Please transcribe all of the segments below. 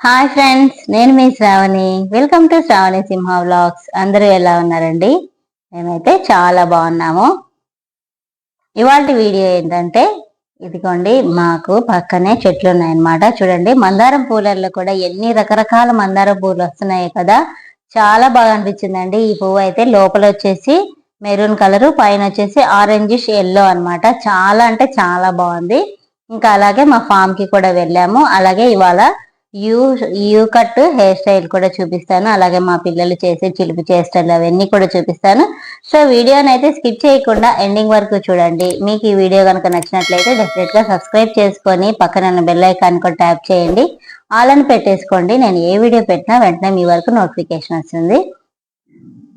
Hi friends నేను మీ Shravani. Welcome to Shravani Simha vlogs అందరూ ఎలా ఉన్నారండి? మేమైతే చాలా బాగున్నాము. ఇవాళ వీడియో ఏంటంటే ఇదిగోండి మాకు పక్కనే చెట్లు ఉన్నాయన్నమాట చూడండి మందారం పూలల్లో కూడా ఎన్ని రకరకాల మందారం పూలు వస్తున్నాయి కదా. చాలా బాగా అనిపించిందండి. ఈ పువ్వు అయితే లోపల వచ్చేసి మెరూన్ కలరు పైన వచ్చేసి ఆరెంజిష్ ఎల్లో అనమాట చాలా అంటే చాలా బాగుంది. ఇంకా అలాగే మా ఫామ్కి కూడా వెళ్ళాము. అలాగే ఇవాళ U U cut hair style కూడా చూపిస్తాను. అలాగే మా పిల్లలు చేసే చిలుపు స్టైల్ అవన్నీ కూడా చూపిస్తాను. సో వీడియోని అయితే స్కిప్ చేయకుండా ఎండింగ్ వరకు చూడండి. మీకు ఈ వీడియో కనుక నచ్చినట్లయితే డెఫినెట్గా సబ్స్క్రైబ్ చేసుకొని పక్కన ఉన్న బెల్ ఐకాన్ కూడా ట్యాప్ చేయండి. ఆల్ అని పెట్టేసుకోండి. నేను ఏ వీడియో పెట్టినా వెంటనే మీ వరకు నోటిఫికేషన్ వస్తుంది.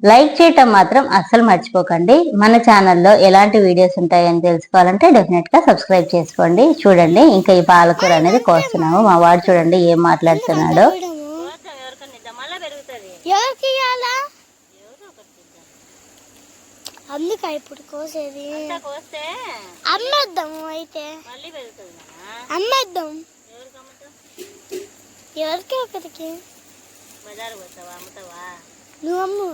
లైక్ చేయటం మాత్రం అస్సలు మర్చిపోకండి. మన ఛానల్లో ఎలాంటి వీడియోస్ ఉంటాయని తెలుసుకోవాలంటే డెఫినెట్గా సబ్స్క్రైబ్ చేసుకోండి. చూడండి ఇంకా ఈ పాలకూర అనేది కోస్తున్నాము. మా వాడు చూడండి ఏం మాట్లాడుతున్నాడో. అందుక ఇప్పుడు కోసేది. అమ్మేద్దాము అయితే. అమ్మేద్దాం. ఎవరికి ఒకరికి? నువ్వు అమ్ము.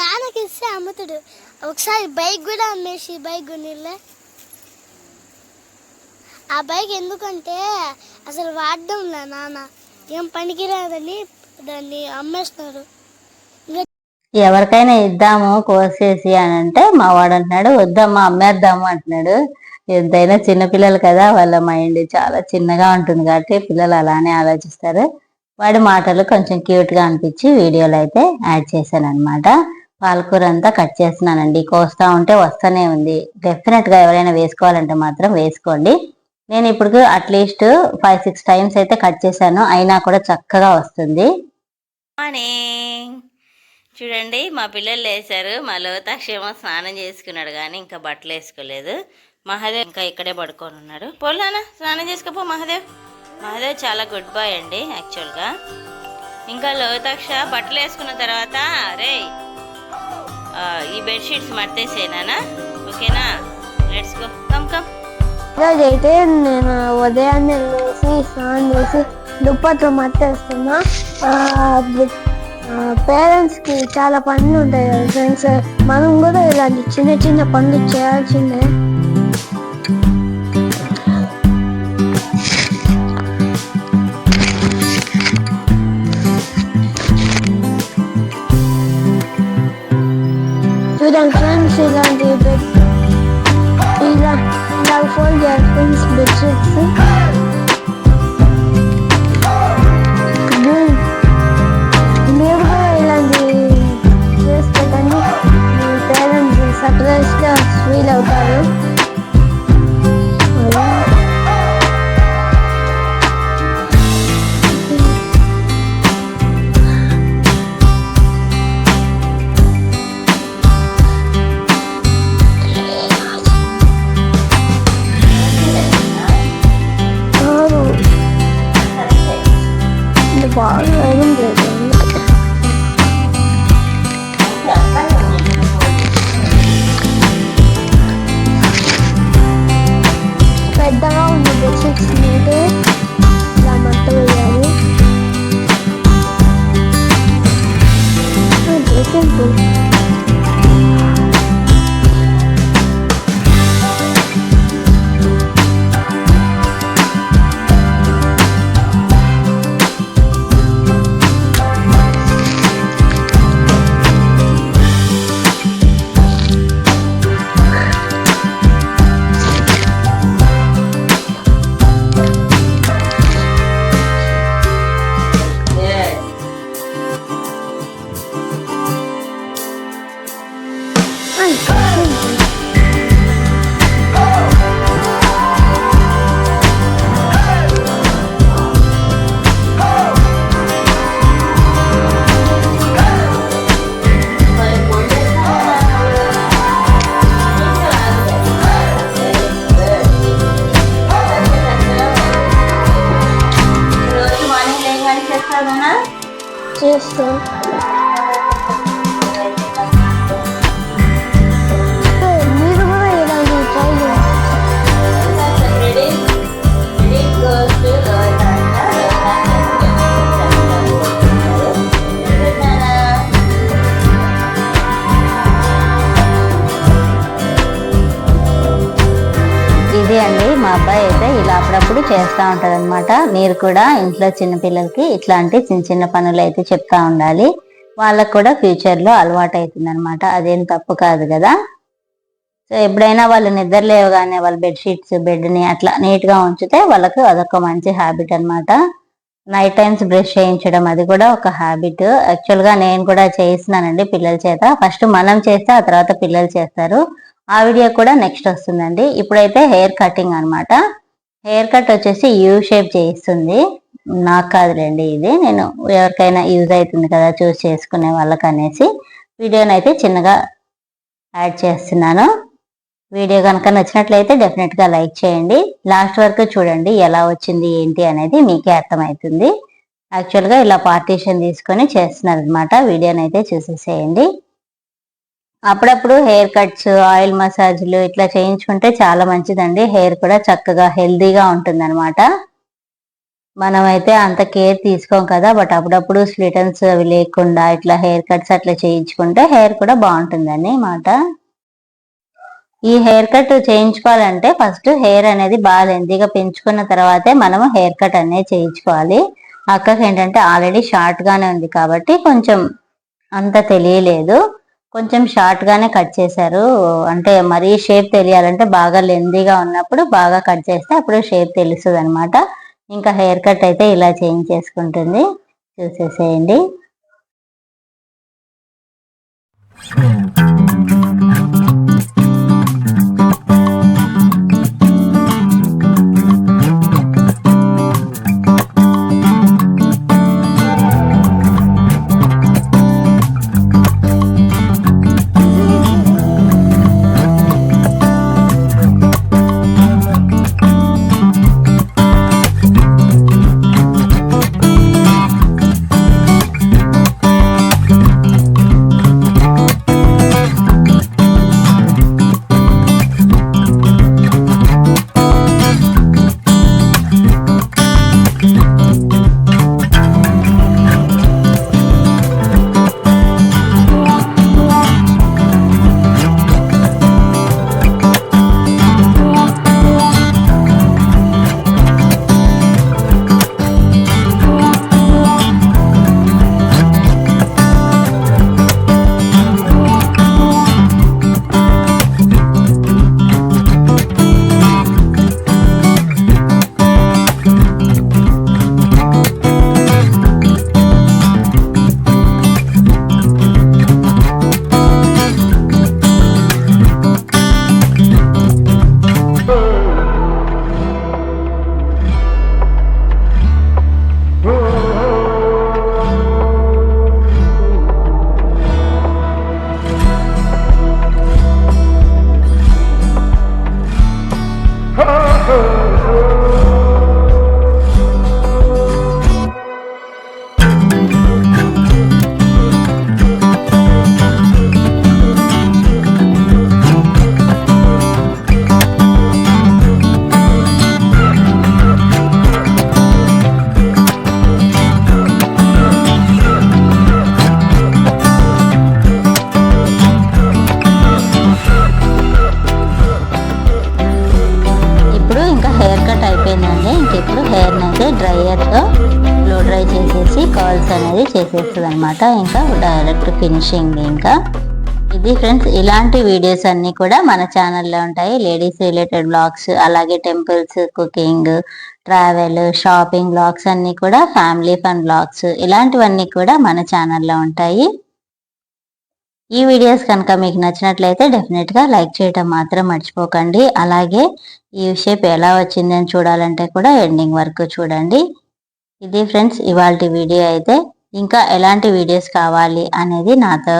నాన్నకి ఇస్తే అమ్ముతాడు. ఒకసారి బైక్ కూడా అమ్మేసి బైక్ కొనిలే ఆ బైక్ ఎందుకంటే అసలు వాడడంలే నాన్న. ఏం పనికిరాదని దాన్ని అమ్మేస్తున్నారు. ఎవరికైనా ఇద్దాము కోసేసి అని అంటే మా వాడు అంటున్నాడు వద్దమ్మా అమ్మేద్దాము అంటున్నాడు. ఎంతైనా చిన్నపిల్లలు కదా వాళ్ళ మైండ్ చాలా చిన్నగా ఉంటుంది కాబట్టి పిల్లలు అలానే ఆలోచిస్తారు. వాడి మాటలు కొంచెం క్యూట్గా అనిపించి వీడియోలో అయితే యాడ్ చేశాను అనమాట పాలకూర అంతా కట్ చేస్తున్నానండి. కోస్తా ఉంటే వస్తూనే ఉంది. డెఫినెట్గా ఎవరైనా వేసుకోవాలంటే మాత్రం వేసుకోండి. నేను ఇప్పుడు at least five six times అయితే కట్ చేశాను. అయినా కూడా చక్కగా వస్తుంది. మార్నింగ్. చూడండి మా పిల్లలు లేచారు. మా లోతాక్షేమో స్నానం చేసుకున్నాడు కానీ ఇంకా బట్టలు వేసుకోలేదు మహాదేవ్ ఇంకా ఇక్కడే పడుకొని ఉన్నాడు. పోలానా స్నానం చేసుకోపో మహాదేవ్. మహాదేవ్ చాలా గుడ్ బాయ్ అండి యాక్చువల్గా ఇంకా లోతాక్ష బట్టలు వేసుకున్న తర్వాత రే ఈ బెడ్షీట్స్ మర్తేసేనా ఓకేనా? లెట్స్ గో కమ్ కమ్ అయితే నేను ఉదయాన్నే లేచి స్నానం చేసి దుప్పట్లు మర్తేస్తున్నా పేరెంట్స్కి చాలా పనులు ఉంటాయి కదా ఫ్రెండ్స్. మనం కూడా ఇలాంటి చిన్న చిన్న పనులు చేయాల్సిందే. i silahı bir İlah, lafol yer, pins, bıçıksın పెద్దగా ఉంది బెడ్షీట్స్ మీద ఇలా మంట వేయాలి సింపుల్ అండి. మా అబ్బాయి అయితే ఇలా అప్పుడప్పుడు చేస్తూ ఉంటాడు అనమాట మీరు కూడా ఇంట్లో చిన్న పిల్లలకి ఇట్లాంటి చిన్న చిన్న పనులు అయితే చెప్తా ఉండాలి. వాళ్ళకు కూడా ఫ్యూచర్లో అలవాటు అవుతుంది అనమాట అదేం తప్పు కాదు కదా. సో ఎప్పుడైనా వాళ్ళు నిద్ర లేవగానే వాళ్ళ బెడ్షీట్స్ బెడ్ని అట్లా నీట్గా ఉంచితే వాళ్ళకు అదొక మంచి హ్యాబిట్ అన్నమాట. నైట్ టైమ్స్ బ్రష్ చేయించడం అది కూడా ఒక హ్యాబిట్ యాక్చువల్గా నేను కూడా చేయిస్తున్నానండి పిల్లల చేత. ఫస్ట్ మనం చేస్తే ఆ తర్వాత పిల్లలు చేస్తారు. ఆ వీడియో కూడా నెక్స్ట్ వస్తుందండి. ఇప్పుడైతే హెయిర్ కటింగ్ అనమాట హెయిర్ కట్ వచ్చేసి యూ షేప్ చేయిస్తుంది నాకు కాదులేండి ఇది. నేను ఎవరికైనా యూజ్ అవుతుంది కదా చూస్ చేసుకునే వాళ్ళకి అనేసి వీడియోని అయితే చిన్నగా యాడ్ చేస్తున్నాను. వీడియో కనుక నచ్చినట్లయితే డెఫినెట్గా లైక్ చేయండి. లాస్ట్ వరకు చూడండి ఎలా వచ్చింది ఏంటి అనేది మీకే అర్థమవుతుంది. యాక్చువల్గా ఇలా పార్టీషన్ తీసుకొని చేస్తున్నారు అనమాట వీడియోని అయితే చూసేసేయండి. అప్పుడప్పుడు హెయిర్ కట్స్ ఆయిల్ మసాజ్లు ఇట్లా చేయించుకుంటే చాలా మంచిదండి. హెయిర్ కూడా చక్కగా హెల్దీగా ఉంటుంది అనమాట మనమైతే అంత కేర్ తీసుకోం కదా బట్ అప్పుడప్పుడు స్లిటన్స్ అవి లేకుండా ఇట్లా హెయిర్ కట్స్ అట్లా చేయించుకుంటే హెయిర్ కూడా బాగుంటుందని మాట. ఈ హెయిర్ కట్ చేయించుకోవాలంటే ఫస్ట్ హెయిర్ అనేది బాగా లెంతీగా పెంచుకున్న తర్వాతే మనము హెయిర్ కట్ అనేది చేయించుకోవాలి. అక్కకి ఏంటంటే ఆల్రెడీ షార్ట్గానే ఉంది కాబట్టి కొంచెం అంత తెలియలేదు. కొంచెం షార్ట్ గానే కట్ చేశారు. అంటే మరీ షేప్ తెలియాలంటే బాగా లెందీగా ఉన్నప్పుడు బాగా కట్ చేస్తే అప్పుడు షేప్ తెలుస్తుంది అనమాట ఇంకా హెయిర్ కట్ అయితే ఇలా చేంజ్ చేసుకుంటుంది. చూసేసేయండి. Hmm. చేసేస్తుంది అనమాట ఇంకా డైరెక్ట్ ఫినిషింగ్ ఇంకా. ఇది ఫ్రెండ్స్ ఇలాంటి వీడియోస్ అన్ని కూడా మన ఛానల్లో ఉంటాయి. లేడీస్ రిలేటెడ్ బ్లాగ్స్ అలాగే temples cooking travel shopping blogs అన్ని కూడా ఫ్యామిలీ ఫన్ బ్లాగ్స్. ఇలాంటివన్నీ కూడా మన ఛానల్లో ఉంటాయి. ఈ వీడియోస్ కనుక మీకు నచ్చినట్లయితే డెఫినెట్గా లైక్ చేయటం మాత్రం మర్చిపోకండి. అలాగే ఈ షేప్ ఎలా వచ్చిందని చూడాలంటే కూడా ఎండింగ్ వరకు చూడండి. ఇది ఫ్రెండ్స్ ఇవాళ వీడియో అయితే ఇంకా ఎలాంటి వీడియోస్ కావాలి అనేది నాతో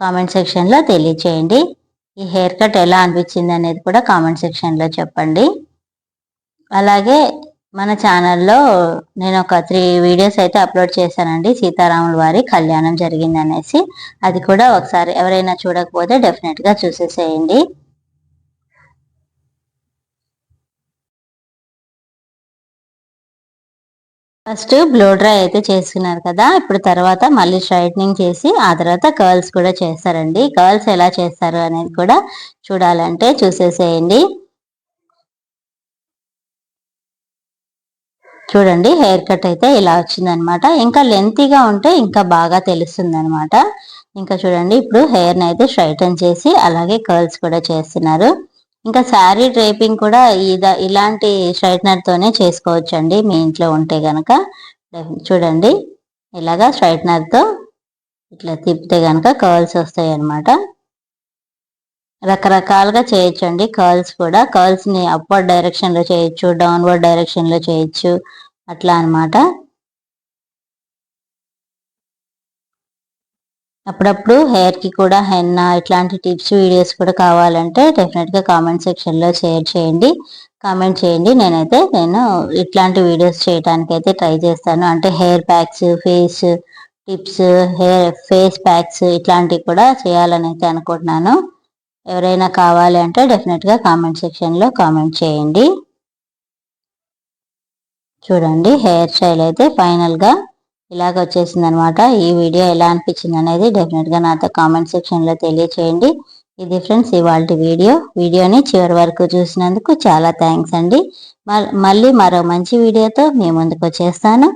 కామెంట్ సెక్షన్లో తెలియచేయండి. ఈ హెయిర్ కట్ ఎలా అనిపించింది అనేది కూడా కామెంట్ సెక్షన్లో చెప్పండి. అలాగే మన ఛానల్లో నేను ఒక త్రీ వీడియోస్ అయితే అప్లోడ్ చేశానండి. సీతారాముల వారి కళ్యాణం జరిగింది అనేసి అది కూడా ఒకసారి ఎవరైనా చూడకపోతే డెఫినెట్గా చూసేసేయండి. ఫస్ట్ బ్లో డ్రై అయితే చేసుకున్నారు కదా. ఇప్పుడు తర్వాత మళ్ళీ స్ట్రైట్నింగ్ చేసి ఆ తర్వాత కర్ల్స్ కూడా చేస్తారండి. కర్ల్స్ ఎలా చేస్తారు అనేది కూడా చూడాలంటే చూసేసేయండి. చూడండి హెయిర్ కట్ అయితే ఇలా వచ్చిందనమాట. ఇంకా లెంతీగా ఉంటే ఇంకా బాగా తెలుస్తుంది అనమాట ఇంకా చూడండి ఇప్పుడు హెయిర్ని అయితే స్ట్రైటన్ చేసి అలాగే కర్ల్స్ కూడా చేస్తున్నారు. ఇంకా శారీ డ్రైపింగ్ కూడా ఇదా ఇలాంటి స్ట్రైట్నర్ తోనే చేసుకోవచ్చు అండి మీ ఇంట్లో ఉంటే గనక. చూడండి. ఇలాగా స్ట్రైట్నర్తో ఇట్లా తిప్పితే గనక కర్ల్స్ వస్తాయి అన్నమాట రకరకాలుగా చేయొచ్చు అండి కర్ల్స్ కూడా. కర్ల్స్ని అప్వర్డ్ డైరెక్షన్లో చేయొచ్చు డౌన్వర్డ్ డైరెక్షన్లో చేయొచ్చు. అట్లా అన్నమాట. అప్పుడప్పుడు హెయిర్కి కూడా హెన్నా ఇట్లాంటి టిప్స్ వీడియోస్ కూడా కావాలంటే డెఫినెట్గా కామెంట్ సెక్షన్లో షేర్ చేయండి. కామెంట్ చేయండి. నేనైతే నేను ఇట్లాంటి వీడియోస్ చేయడానికి అయితే ట్రై చేస్తాను. అంటే hair packs face tips hair face packs ఇట్లాంటివి కూడా చేయాలని అయితే అనుకుంటున్నాను. ఎవరైనా కావాలి అంటే డెఫినెట్గా కామెంట్ సెక్షన్లో కామెంట్ చేయండి. చూడండి హెయిర్ స్టైల్ అయితే ఫైనల్గా ఇలాగ వచ్చేసింది అనమాట ఈ వీడియో ఎలా అనిపించింది అనేది డెఫినెట్గా నాతో కామెంట్ సెక్షన్లో తెలియచేయండి. ఇది ఫ్రెండ్స్ ఇవాళ వీడియో. వీడియోని చివరి వరకు చూసినందుకు చాలా థ్యాంక్స్ అండి. మళ్ళీ మరో మంచి వీడియోతో మీ ముందుకు వచ్చేస్తాను.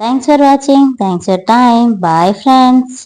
Thanks for watching thanks for time bye friends